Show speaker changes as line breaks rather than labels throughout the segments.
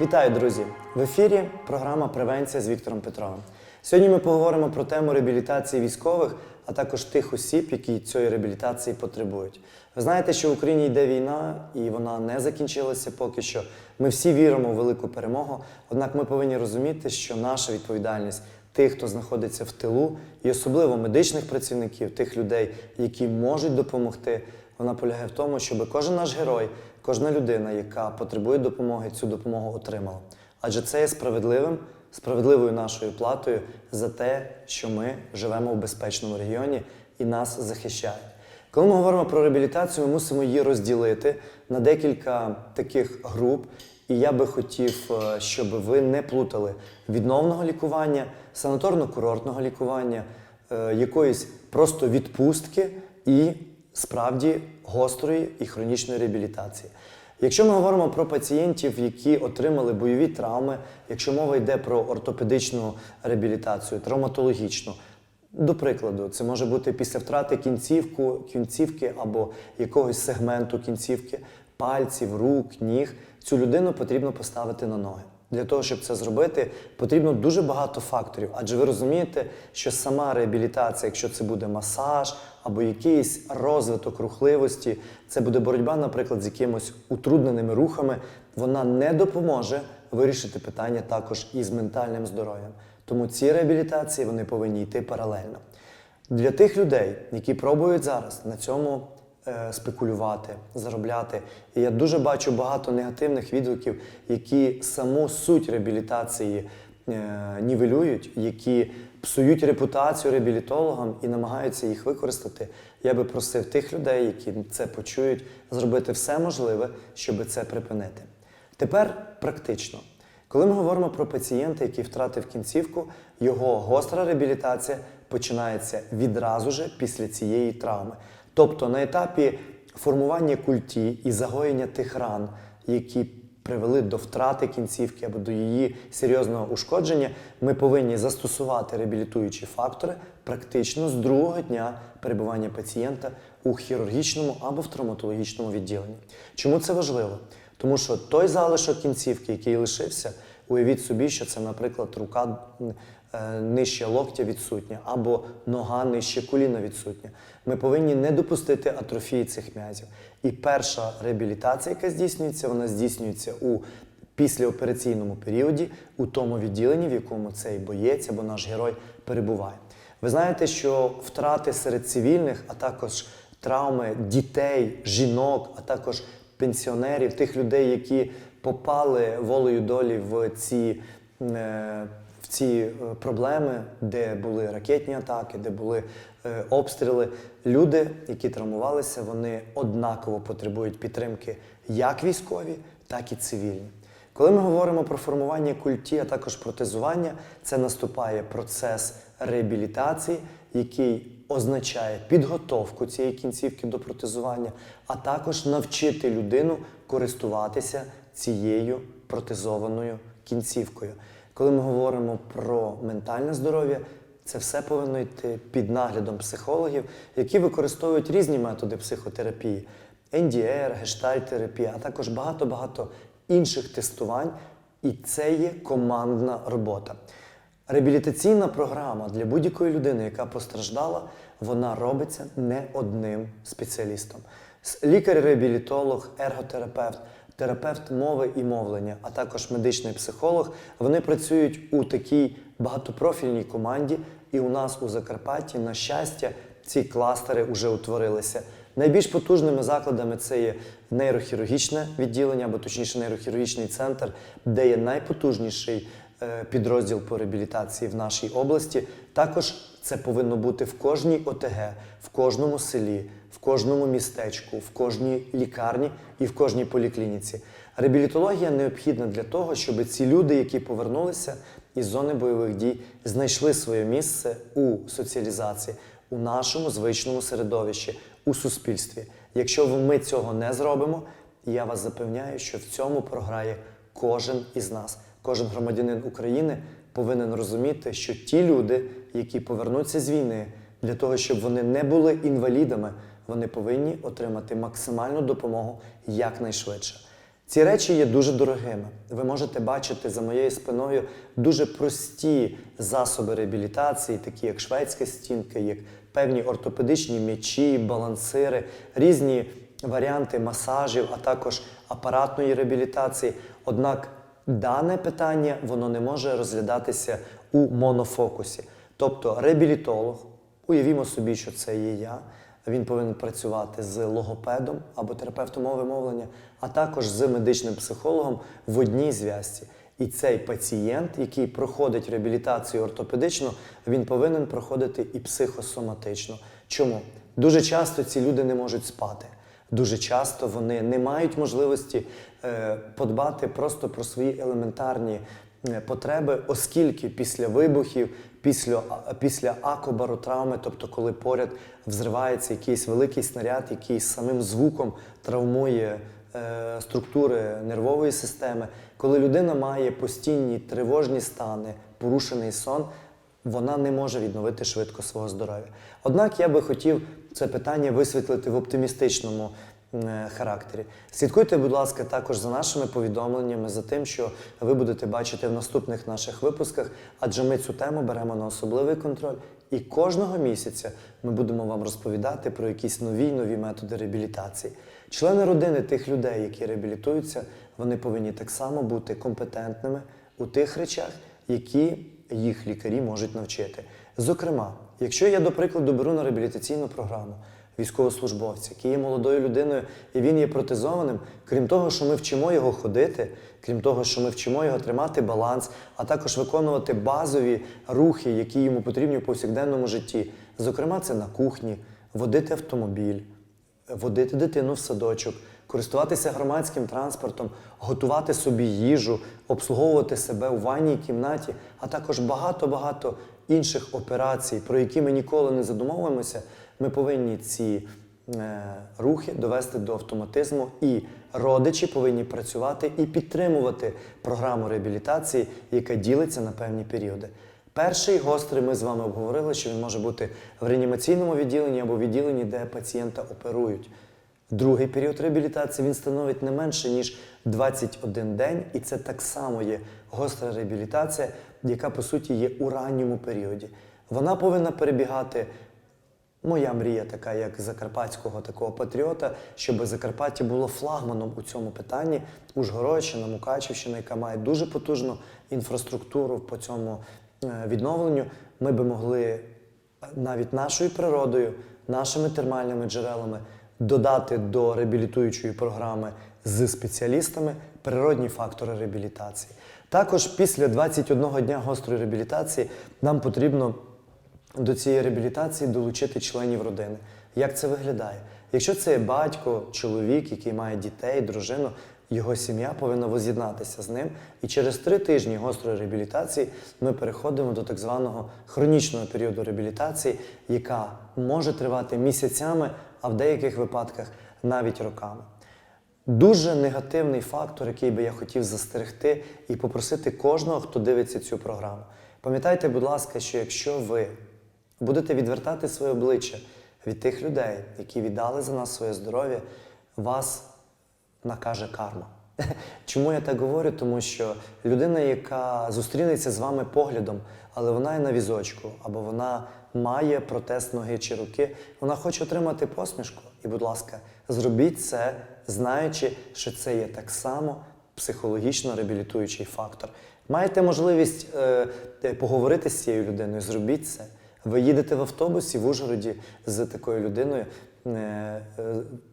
Вітаю, друзі! В ефірі програма Превенція з Віктором Петровим. Сьогодні ми поговоримо про тему реабілітації військових, а також тих осіб, які цієї реабілітації потребують. Ви знаєте, що в Україні йде війна, і вона не закінчилася поки що. Ми всі віримо в велику перемогу. Однак ми повинні розуміти, що наша відповідальність тих, хто знаходиться в тилу, і особливо медичних працівників, тих людей, які можуть допомогти, вона полягає в тому, щоб кожен наш герой, кожна людина, яка потребує допомоги, цю допомогу отримала. Адже це є справедливим, справедливою нашою платою за те, що ми живемо в безпечному регіоні і нас захищають. Коли ми говоримо про реабілітацію, ми мусимо її розділити на декілька таких груп. І я би хотів, е, щоб ви не плутали відновного лікування, санаторно-курортного лікування, е, якоїсь просто відпустки і справді гострої і хронічної реабілітації. Якщо ми говоримо про пацієнтів, які отримали бойові травми, якщо мова йде про ортопедичну реабілітацію, травматологічну, до прикладу, це може бути після втрати кінцівку, кінцівки або якогось сегменту кінцівки, пальців, рук, ніг. Цю людину потрібно поставити на ноги. Для того, щоб це зробити, потрібно дуже багато факторів. Адже ви розумієте, що сама реабілітація, якщо це буде масаж або якийсь розвиток рухливості, це буде боротьба, наприклад, з якимось утрудненими рухами, вона не допоможе вирішити питання також і з ментальним здоров'ям. Тому ці реабілітації вони повинні йти паралельно. Для тих людей, які пробують зараз на цьому е, спекулювати, заробляти, і я дуже бачу багато негативних відгуків, які саму суть реабілітації е, нівелюють, які псують репутацію реабілітологам і намагаються їх використати. Я би просив тих людей, які це почують, зробити все можливе, щоб це припинити. Тепер практично. Коли ми говоримо про пацієнта, який втратив кінцівку, його гостра реабілітація починається відразу же після цієї травми. Тобто на етапі формування культі і загоєння тих ран, які привели до втрати кінцівки або до її серйозного ушкодження, ми повинні застосувати реабілітуючі фактори практично з другого дня перебування пацієнта у хірургічному або в травматологічному відділенні. Чому це важливо? Тому що той залишок кінцівки, який лишився, уявіть собі, що це, наприклад, рука нижче локтя відсутня або нога нижче коліна відсутня. Ми повинні не допустити атрофії цих м'язів. І перша реабілітація, яка здійснюється, вона здійснюється у післяопераційному періоді, у тому відділенні, в якому цей боєць або наш герой перебуває. Ви знаєте, що втрати серед цивільних, а також травми дітей, жінок, а також пенсіонерів, тих людей, які попали волею долі в ці, е, в ці е, проблеми, де були ракетні атаки, де були е, обстріли. Люди, які травмувалися, вони однаково потребують підтримки як військові, так і цивільні. Коли ми говоримо про формування культі, а також протезування, це наступає процес реабілітації, який означає підготовку цієї кінцівки до протезування, а також навчити людину користуватися цією протезованою кінцівкою. Коли ми говоримо про ментальне здоров'я, це все повинно йти під наглядом психологів, які використовують різні методи психотерапії, НДР, гештальтерапія, а також багато-багато інших тестувань. І це є командна робота. Реабілітаційна програма для будь-якої людини, яка постраждала, вона робиться не одним спеціалістом. Лікар-реабілітолог, ерготерапевт, терапевт мови і мовлення, а також медичний психолог, вони працюють у такій багатопрофільній команді, і у нас у Закарпатті, на щастя, ці кластери вже утворилися. Найбільш потужними закладами це є нейрохірургічне відділення, або точніше нейрохірургічний центр, де є найпотужніший підрозділ по реабілітації в нашій області. Також це повинно бути в кожній ОТГ, в кожному селі, в кожному містечку, в кожній лікарні і в кожній поліклініці. Реабілітологія необхідна для того, щоб ці люди, які повернулися із зони бойових дій, знайшли своє місце у соціалізації, у нашому звичному середовищі, у суспільстві. Якщо ми цього не зробимо, я вас запевняю, що в цьому програє кожен із нас, кожен громадянин України повинен розуміти, що ті люди, які повернуться з війни, для того, щоб вони не були інвалідами, вони повинні отримати максимальну допомогу якнайшвидше. Ці речі є дуже дорогими. Ви можете бачити за моєю спиною дуже прості засоби реабілітації, такі як шведська стінка, як певні ортопедичні м'ячі, балансири, різні варіанти масажів, а також апаратної реабілітації. Однак дане питання воно не може розглядатися у монофокусі. Тобто реабілітолог, уявімо собі, що це є я. Він повинен працювати з логопедом або терапевтом мови мовлення, а також з медичним психологом в одній зв'язці. І цей пацієнт, який проходить реабілітацію ортопедичну, він повинен проходити і психосоматично. Чому? Дуже часто ці люди не можуть спати. Дуже часто вони не мають можливості е, подбати просто про свої елементарні е, потреби, оскільки після вибухів, після, після акобаротравми, тобто коли поряд взривається якийсь великий снаряд, який самим звуком травмує е, структури нервової системи, коли людина має постійні тривожні стани, порушений сон, вона не може відновити швидко свого здоров'я. Однак я би хотів це питання висвітлити в оптимістичному е, характері. Слідкуйте, будь ласка, також за нашими повідомленнями, за тим, що ви будете бачити в наступних наших випусках, адже ми цю тему беремо на особливий контроль. І кожного місяця ми будемо вам розповідати про якісь нові нові методи реабілітації. Члени родини тих людей, які реабілітуються, вони повинні так само бути компетентними у тих речах, які їх лікарі можуть навчити. Зокрема, якщо я, до прикладу, беру на реабілітаційну програму військовослужбовця, який є молодою людиною і він є протезованим, крім того, що ми вчимо його ходити, крім того, що ми вчимо його тримати баланс, а також виконувати базові рухи, які йому потрібні в повсякденному житті. Зокрема, це на кухні, водити автомобіль, водити дитину в садочок, користуватися громадським транспортом, готувати собі їжу, обслуговувати себе у ванній кімнаті, а також багато-багато інших операцій, про які ми ніколи не задумовуємося. Ми повинні ці е, рухи довести до автоматизму, і родичі повинні працювати і підтримувати програму реабілітації, яка ділиться на певні періоди. Перший гострий ми з вами обговорили, що він може бути в реанімаційному відділенні або відділенні, де пацієнта оперують. Другий період реабілітації він становить не менше ніж 21 день, і це так само є гостра реабілітація, яка по суті є у ранньому періоді. Вона повинна перебігати. Моя мрія така, як закарпатського такого патріота, щоб Закарпаття було флагманом у цьому питанні. Ужгородщина, Мукачівщина, яка має дуже потужну інфраструктуру по цьому е, відновленню. Ми би могли е, навіть нашою природою, нашими термальними джерелами додати до реабілітуючої програми з спеціалістами природні фактори реабілітації. Також після 21 дня гострої реабілітації нам потрібно до цієї реабілітації долучити членів родини. Як це виглядає? Якщо це батько, чоловік, який має дітей, дружину, його сім'я повинна воз'єднатися з ним. І через три тижні гострої реабілітації ми переходимо до так званого хронічного періоду реабілітації, яка може тривати місяцями, а в деяких випадках навіть роками. Дуже негативний фактор, який би я хотів застерегти і попросити кожного, хто дивиться цю програму. Пам'ятайте, будь ласка, що якщо ви будете відвертати своє обличчя від тих людей, які віддали за нас своє здоров'я, вас накаже карма. Чому я так говорю? Тому що людина, яка зустрінеться з вами поглядом, але вона є на візочку, або вона має протез ноги чи руки, вона хоче отримати посмішку. І, будь ласка, зробіть це, знаючи, що це є так само психологічно реабілітуючий фактор. Маєте можливість е, е, поговорити з цією людиною, зробіть це. Ви їдете в автобусі в Ужгороді з такою людиною. е, е,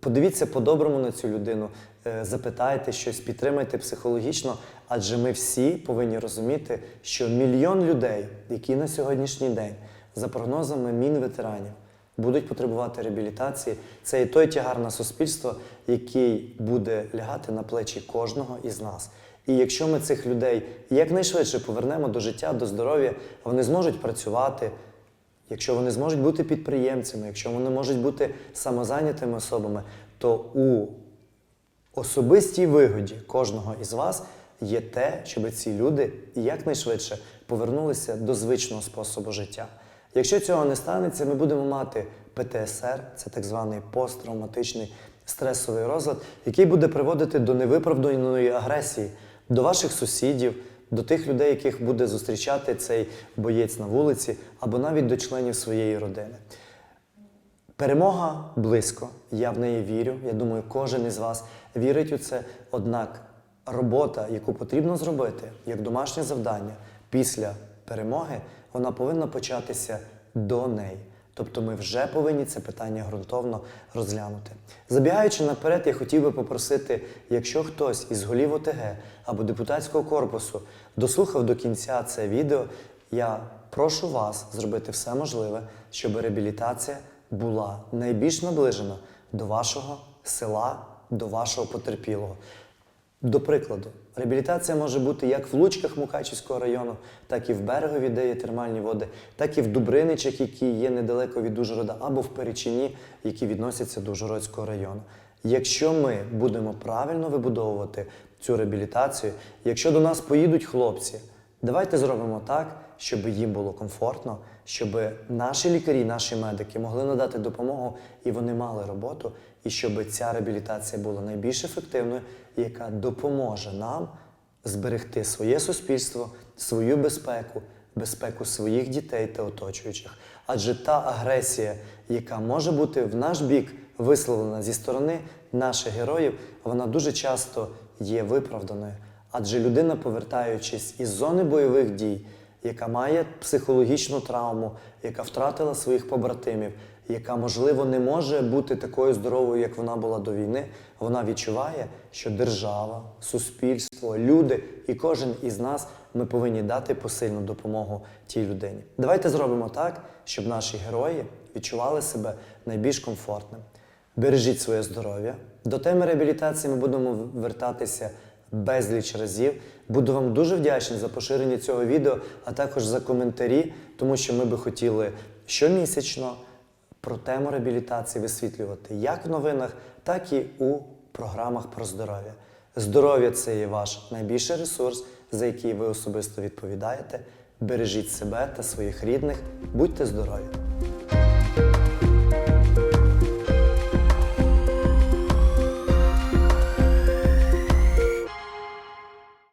Подивіться по-доброму на цю людину, запитайте щось, підтримайте психологічно, адже ми всі повинні розуміти, що мільйон людей, які на сьогоднішній день, за прогнозами Мінветеранів, будуть потребувати реабілітації, це і той тягар на суспільство, який буде лягати на плечі кожного із нас. І якщо ми цих людей якнайшвидше повернемо до життя, до здоров'я, вони зможуть працювати, якщо вони зможуть бути підприємцями, якщо вони можуть бути самозайнятими особами, то у особистій вигоді кожного із вас є те, щоб ці люди якнайшвидше повернулися до звичного способу життя. Якщо цього не станеться, ми будемо мати ПТСР, це так званий посттравматичний стресовий розлад, який буде приводити до невиправданої агресії до ваших сусідів, до тих людей, яких буде зустрічати цей боєць на вулиці, або навіть до членів своєї родини. Перемога близько, я в неї вірю. Я думаю, кожен із вас вірить у це. Однак робота, яку потрібно зробити як домашнє завдання після перемоги, вона повинна початися до неї. Тобто ми вже повинні це питання ґрунтовно розглянути. Забігаючи наперед, я хотів би попросити, якщо хтось із голів ОТГ або депутатського корпусу дослухав до кінця це відео, я прошу вас зробити все можливе, щоб реабілітація була найбільш наближена до вашого села, до вашого потерпілого. До прикладу, реабілітація може бути як в Лучках Мукачівського району, так і в Берегові, де є термальні води, так і в Дубриничах, які є недалеко від Ужгорода, або в Перечині, які відносяться до Ужгородського району. Якщо ми будемо правильно вибудовувати цю реабілітацію, якщо до нас поїдуть хлопці, давайте зробимо так, щоб їм було комфортно, щоб наші лікарі, наші медики могли надати допомогу і вони мали роботу, і щоб ця реабілітація була найбільш ефективною, яка допоможе нам зберегти своє суспільство, свою безпеку, безпеку своїх дітей та оточуючих. Адже та агресія, яка може бути в наш бік висловлена зі сторони наших героїв, вона дуже часто є виправданою. Адже людина, повертаючись із зони бойових дій, яка має психологічну травму, яка втратила своїх побратимів, яка, можливо, не може бути такою здоровою, як вона була до війни, вона відчуває, що держава, суспільство, люди і кожен із нас ми повинні дати посильну допомогу тій людині. Давайте зробимо так, щоб наші герої відчували себе найбільш комфортним. Бережіть своє здоров'я. До теми реабілітації ми будемо вертатися безліч разів. Буду вам дуже вдячний за поширення цього відео, а також за коментарі, тому що ми би хотіли щомісячно про тему реабілітації висвітлювати як в новинах, так і у програмах про здоров'я. Здоров'я це є ваш найбільший ресурс, за який ви особисто відповідаєте. Бережіть себе та своїх рідних, будьте здорові!